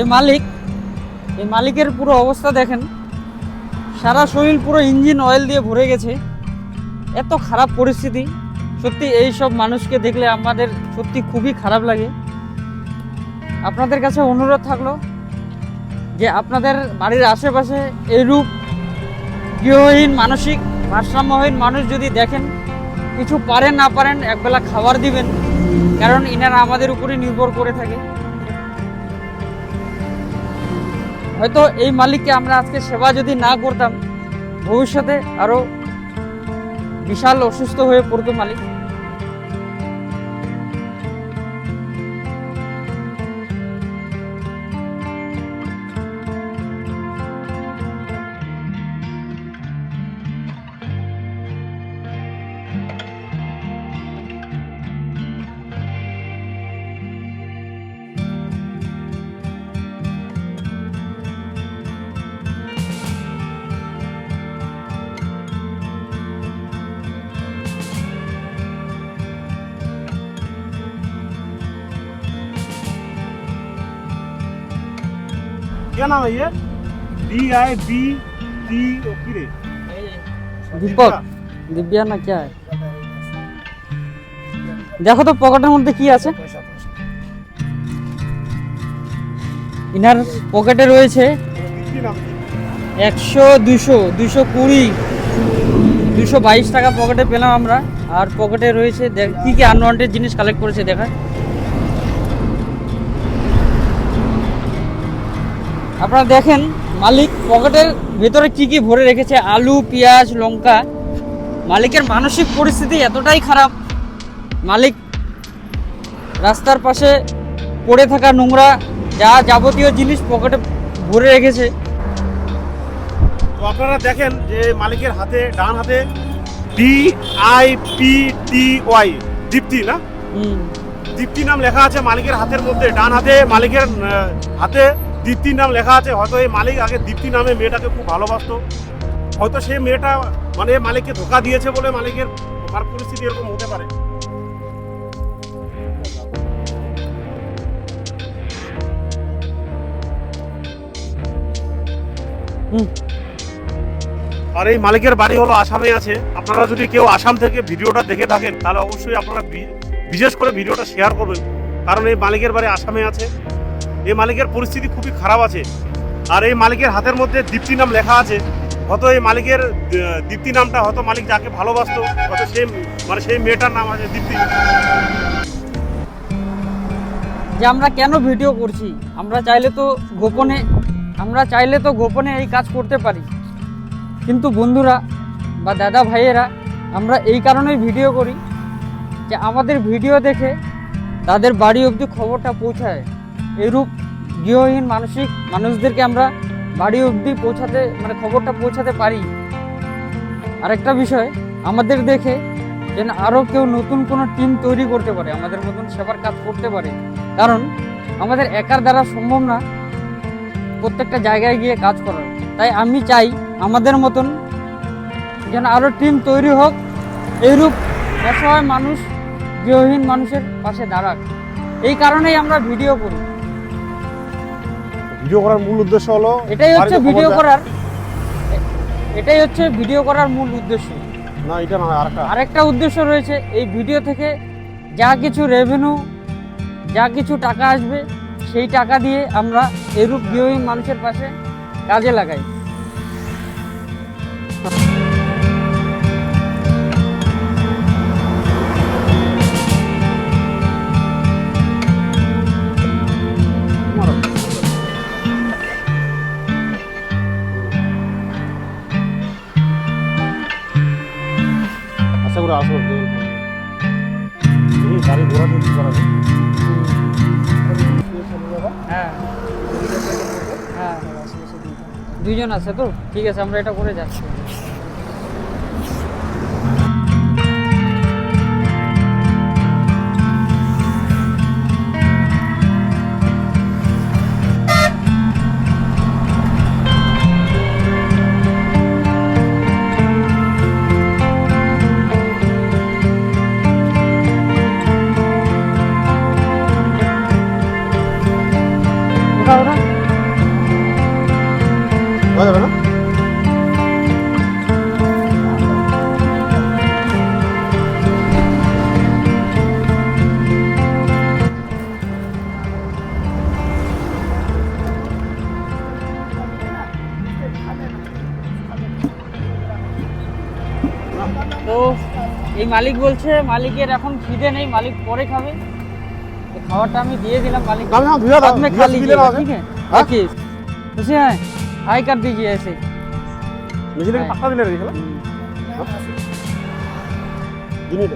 এই মালিক, এই মালিকের পুরো অবস্থা দেখেন। সারা শরীর পুরো ইঞ্জিন অয়েল দিয়ে ভরে গেছে। এত খারাপ পরিস্থিতি। সত্যি এই সব মানুষকে দেখলে আমাদের সত্যি খুবই খারাপ লাগে। আপনাদের কাছে অনুরোধ থাকল যে আপনাদের বাড়ির আশেপাশে এইরূপ গৃহহীন, মানসিক ভারসাম্যহীন মানুষ যদি দেখেন, কিছু পারেন না পারেন, একবেলা খাবার দিবেন। কারণ ইনারা আমাদের উপরে নির্ভর করে থাকে। হয়তো এই মালিককে আমরা আজকে সেবা যদি না করতাম, ভবিষ্যতে আরও বিশাল অসুস্থ হয়ে পড়তো মালিক। क्या नाम है ये D I B T O की रे দীপক দিব্যা না কে দেখো তো পকেটের মধ্যে কি আছে ইনার পকেটে রয়েছে की नाम একশো দুশো দুশো কুড়ি দুশো বাইশ টাকা পকেটে পেলাম আমরা আর পকেটে রয়েছে দেখ- কি কি আনওয়ান্টেড জিনিস কালেক্ট করেছে দেখা আপনারা দেখেন মালিক পকেটের ভেতরে কি কি ভরে রেখেছে আলু পেঁয়াজ লঙ্কা। মালিকের মানসিক পরিস্থিতি এতটাই খারাপ। মালিক রাস্তার পাশে পড়ে থাকা নোংরা যা যাবতীয় জিনিস পকেটে ভরে রেখেছে। তো আপনারা দেখেন যে মালিকের হাতে ডান হাতে D I P T Y Dipti না? দীপ্তি নাম লেখা আছে মালিকের হাতের মধ্যে ডান হাতে মালিকের হাতে দীপ্তির নাম লেখা আছে, হয়তো এই মালিক আগে দীপ্তি নামে মেয়েটাকে খুব ভালোবাসতো। হয়তো সেই মেয়েটা মানে মালিককে ধোকা দিয়েছে বলে মালিকের তার পরিস্থিতি এরকম হতে পারে। আর এই মালিকের বাড়ি হলো আসামে আছে। আপনারা যদি কেউ আসাম থেকে ভিডিওটা দেখে থাকেন, তাহলে অবশ্যই আপনারা বিশেষ করে ভিডিওটা শেয়ার করবেন। কারণ এই মালিকের বাড়ি আসামে আছে। এই মালিকের পরিস্থিতি খুবই খারাপ আছে। আর এই মালিকের হাতের মধ্যে দীপ্তি নাম লেখা আছে। হয়তো এই মালিকের দীপ্তি নামটা হয়তো মালিক যাকে ভালোবাসতো, হয়তো সেই মানে সেই মেয়েটার নাম আছে দীপ্তি। যে আমরা কেন ভিডিও করছি? আমরা চাইলে তো গোপনে, আমরা চাইলে তো গোপনে এই কাজ করতে পারি। কিন্তু বন্ধুরা বা দাদা ভাইয়েরা, আমরা এই কারণেই ভিডিও করি যে আমাদের ভিডিও দেখে তাদের বাড়ি অবধি খবরটা পৌঁছায়। এরূপ গৃহহীন মানসিক মানুষদেরকে আমরা বাড়ি অবধি পৌঁছাতে মানে খবরটা পৌঁছাতে পারি। আরেকটা বিষয়, আমাদের দেখে যেন আরও কেউ নতুন কোনো টিম তৈরি করতে পারে, আমাদের মতন সেবার কাজ করতে পারে। কারণ আমাদের একার দ্বারা সম্ভব না প্রত্যেকটা জায়গায় গিয়ে কাজ করার। তাই আমি চাই আমাদের মতন যেন আরও টিম তৈরি হোক এইরূপ অসহায় মানুষ, গৃহহীন মানুষের পাশে দাঁড়াক। এই কারণেই আমরা ভিডিও করি ভিডিও করার মূল উদ্দেশ্য হলো এটাই হচ্ছে ভিডিও করার। এটাই হচ্ছে ভিডিও করার মূল উদ্দেশ্য। না এটা নয় আরেকটা। আরেকটা উদ্দেশ্য রয়েছে এই ভিডিও থেকে যা কিছু রেভিনিউ যা কিছু টাকা আসবে সেই টাকা দিয়ে আমরা এরূপ গৃহহীন মানুষের পাশে কাজে লাগাই। আশা করে আসো এই গাড়ি ঘোরা দিয়ে কি হ্যাঁ। হ্যাঁ। দুইজন আছে তো? ঠিক আছে, আমরা এটা করে যাচ্ছি। তো এই মালিক বলছে মালিকের এখন খিদে নেই মালিক পরে খাবে তো খাবারটা আমি দিয়ে দিলাম মালিক আমি হ্যাঁ ধুয়ে দাও बाद में धुआ खा से लीजिएगा पीले ठीक है हाँ? देखिए उसे है हाई कर दीजिए ऐसे মেশিনে হ্যাঁ। পাক্কা দিলে রেখে জিনিস